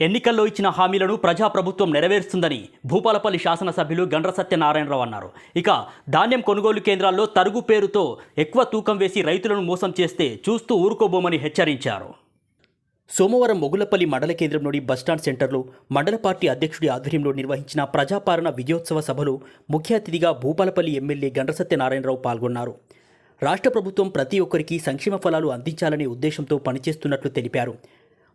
ఎన్నికల్లో ఇచ్చిన హామీలను ప్రజాప్రభుత్వం నెరవేరుస్తుందని భూపాలపల్లి శాసనసభ్యులు గండ్ర సత్యనారాయణరావు అన్నారు. ఇక ధాన్యం కొనుగోలు కేంద్రాల్లో తరుగు పేరుతో ఎక్కువ తూకం వేసి రైతులను మోసం చేస్తే చూస్తూ ఊరుకోబోమని హెచ్చరించారు. సోమవారం మొగులపల్లి మండల కేంద్రంలోని బస్టాండ్ సెంటర్లో మండల పార్టీ అధ్యక్షుడి ఆధ్వర్యంలో నిర్వహించిన ప్రజాపాలన విజయోత్సవ సభలో ముఖ్య అతిథిగా భూపాలపల్లి ఎమ్మెల్యే గండ్ర సత్యనారాయణరావు పాల్గొన్నారు. రాష్ట్ర ప్రభుత్వం ప్రతి ఒక్కరికి సంక్షేమ ఫలాలు అందించాలనే ఉద్దేశంతో పనిచేస్తున్నట్లు తెలిపారు.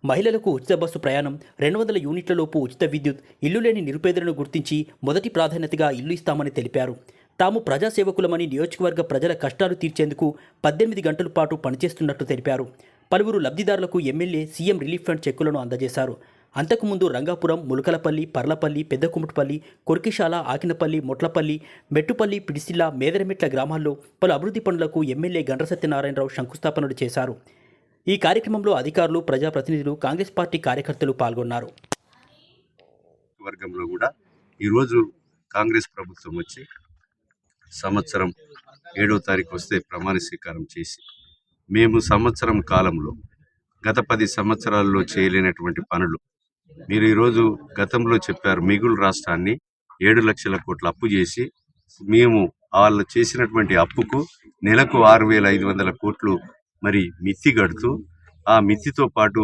మహిళలకు ఉచిత బస్సు ప్రయాణం రెండు వందల యూనిట్లలోపు ఉచిత విద్యుత్ ఇల్లు లేని నిరుపేదలను గుర్తించి మొదటి ప్రాధాన్యతగా ఇల్లు ఇస్తామని తెలిపారు. తాము ప్రజాసేవకులమని నియోజకవర్గ ప్రజల కష్టాలు తీర్చేందుకు పద్దెనిమిది గంటల పాటు పనిచేస్తున్నట్టు తెలిపారు. పలువురు లబ్ధిదారులకు ఎమ్మెల్యే సీఎం రిలీఫ్ ఫండ్ చెక్కులను అందజేశారు. అంతకుముందు రంగాపురం ములకలపల్లి పర్లపల్లి పెద్దకుముటిపల్లి కొరికిశాల ఆకినపల్లి మొట్లపల్లి మెట్టుపల్లి పిడిసిల్ల మేదరమెట్ల గ్రామాల్లో పలు అభివృద్ధి పనులకు ఎమ్మెల్యే గండ్ర సత్యనారాయణరావు శంకుస్థాపనలు చేశారు. ఈ కార్యక్రమంలో అధికారులు ప్రజాప్రతినిధులు కాంగ్రెస్ పార్టీ కార్యకర్తలు పాల్గొన్నారు. వర్గంలో కూడా ఈరోజు కాంగ్రెస్ ప్రభుత్వం వచ్చి సంవత్సరం ఏడో తారీఖు వస్తే ప్రమాణ స్వీకారం చేసి మేము సంవత్సరం కాలంలో గత పది సంవత్సరాల్లో చేయలేనటువంటి పనులు మీరు ఈరోజు గతంలో చెప్పారు మిగులు రాష్ట్రాన్ని ఏడు లక్షల కోట్ల అప్పు చేసి మేము వాళ్ళు చేసినటువంటి అప్పుకు నెలకు ఆరు వేల ఐదు వందల కోట్లు మరి మిత్తి గడుతూ ఆ మిత్తితో పాటు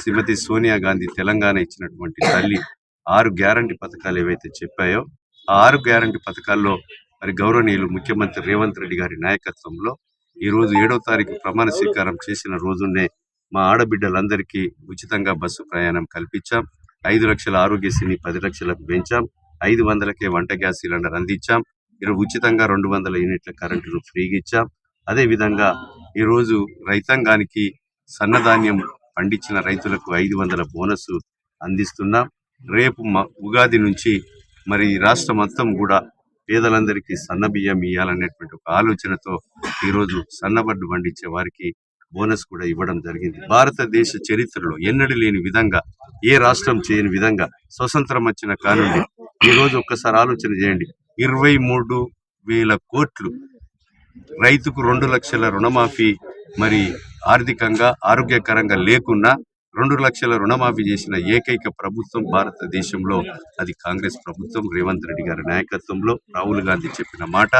శ్రీమతి సోనియా గాంధీ తెలంగాణ ఇచ్చినటువంటి తల్లి ఆరు గ్యారంటీ పథకాలు ఏవైతే చెప్పాయో ఆ ఆరు గ్యారంటీ పథకాల్లో మరి గౌరవనీయులు ముఖ్యమంత్రి రేవంత్ రెడ్డి గారి నాయకత్వంలో ఈరోజు ఏడవ ఏడో తారీఖు ప్రమాణ స్వీకారం చేసిన రోజునే మా ఆడబిడ్డలందరికీ ఉచితంగా బస్సు ప్రయాణం కల్పించాం. ఐదు లక్షల ఆరోగ్యశ్రీని పది లక్షలకు పెంచాం. ఐదు వందలకే వంట గ్యాస్ సిలిండర్ అందించాం. ఇరవై ఉచితంగా రెండు వందల యూనిట్ల కరెంటును ఫ్రీగా ఇచ్చాం. అదే విధంగా ఈరోజు రైతాంగానికి సన్నధాన్యం పండించిన రైతులకు ఐదు వందల బోనస్ అందిస్తున్నాం. రేపు ఉగాది నుంచి మరి రాష్ట్రం మొత్తం కూడా పేదలందరికీ సన్న బియ్యం ఇవ్వాలనేటువంటి ఒక ఆలోచనతో ఈరోజు సన్నబడ్డు పండించే వారికి బోనస్ కూడా ఇవ్వడం జరిగింది. భారతదేశ చరిత్రలో ఎన్నడూ లేని విధంగా ఏ రాష్ట్రం చేయని విధంగా స్వతంత్రం వచ్చిన కానుండి ఈరోజు ఒక్కసారి ఆలోచన చేయండి. ఇరవై మూడు వేల కోట్లు రైతుకు రెండు లక్షల రుణమాఫీ మరి ఆర్థికంగా ఆరోగ్యకరంగా లేకున్నా రెండు లక్షల రుణమాఫీ చేసిన ఏకైక ప్రభుత్వం భారతదేశంలో అది కాంగ్రెస్ ప్రభుత్వం. రేవంత్ రెడ్డి గారి నాయకత్వంలో రాహుల్ గాంధీ చెప్పిన మాట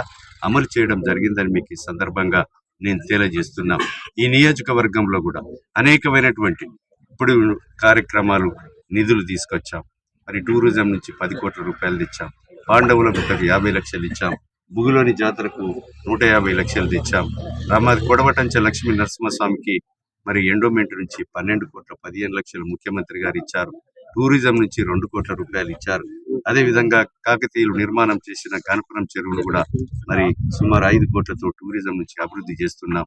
అమలు చేయడం జరిగిందని మీకు ఈ సందర్భంగా నేను తెలియజేస్తున్నా. ఈ నియోజకవర్గంలో కూడా అనేకమైనటువంటి ఇప్పుడు కార్యక్రమాలు నిధులు తీసుకొచ్చాం. మరి టూరిజం నుంచి పది కోట్ల రూపాయలు తెచ్చాం. పాండవులకు ఒక యాభై లక్షలు ఇచ్చాం. బుగులోని జాతరకు నూట యాభై లక్షలు తెచ్చాం. రామాది కొడవటంచ లక్ష్మీ నరసింహస్వామికి మరి ఎండోమెంట్ నుంచి పన్నెండు కోట్ల పదిహేను లక్షలు ముఖ్యమంత్రి గారు ఇచ్చారు. టూరిజం నుంచి రెండు కోట్ల రూపాయలు ఇచ్చారు. అదే విధంగా కాకతీయులు నిర్మాణం చేసిన గణపురం చెరువును కూడా మరి సుమారు ఐదు కోట్లతో టూరిజం నుంచి అభివృద్ధి చేస్తున్నాం.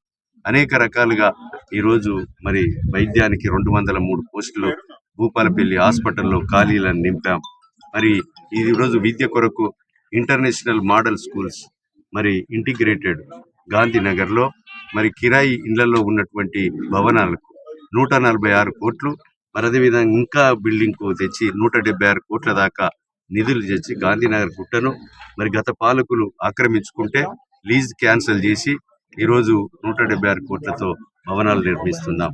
అనేక రకాలుగా ఈరోజు మరి వైద్యానికి రెండు వందల మూడు పోస్టులు భూపాలపల్లి హాస్పిటల్లో ఖాళీలను నింపాం. మరి ఈ రోజు విద్య కొరకు ఇంటర్నేషనల్ మోడల్ స్కూల్స్ మరి ఇంటిగ్రేటెడ్ గాంధీనగర్లో మరి కిరాయి ఇండ్లలో ఉన్నటువంటి భవనాలకు నూట నలభై ఆరు కోట్లు మరి అదేవిధంగా ఇంకా బిల్డింగ్కు తెచ్చి నూట డెబ్బై ఆరు కోట్ల దాకా నిధులు తెచ్చి గాంధీనగర్ గుట్టను మరి గత పాలకులు ఆక్రమించుకుంటే లీజ్ క్యాన్సిల్ చేసి ఈరోజు నూట డెబ్బై ఆరు కోట్లతో భవనాలు నిర్మిస్తున్నాం.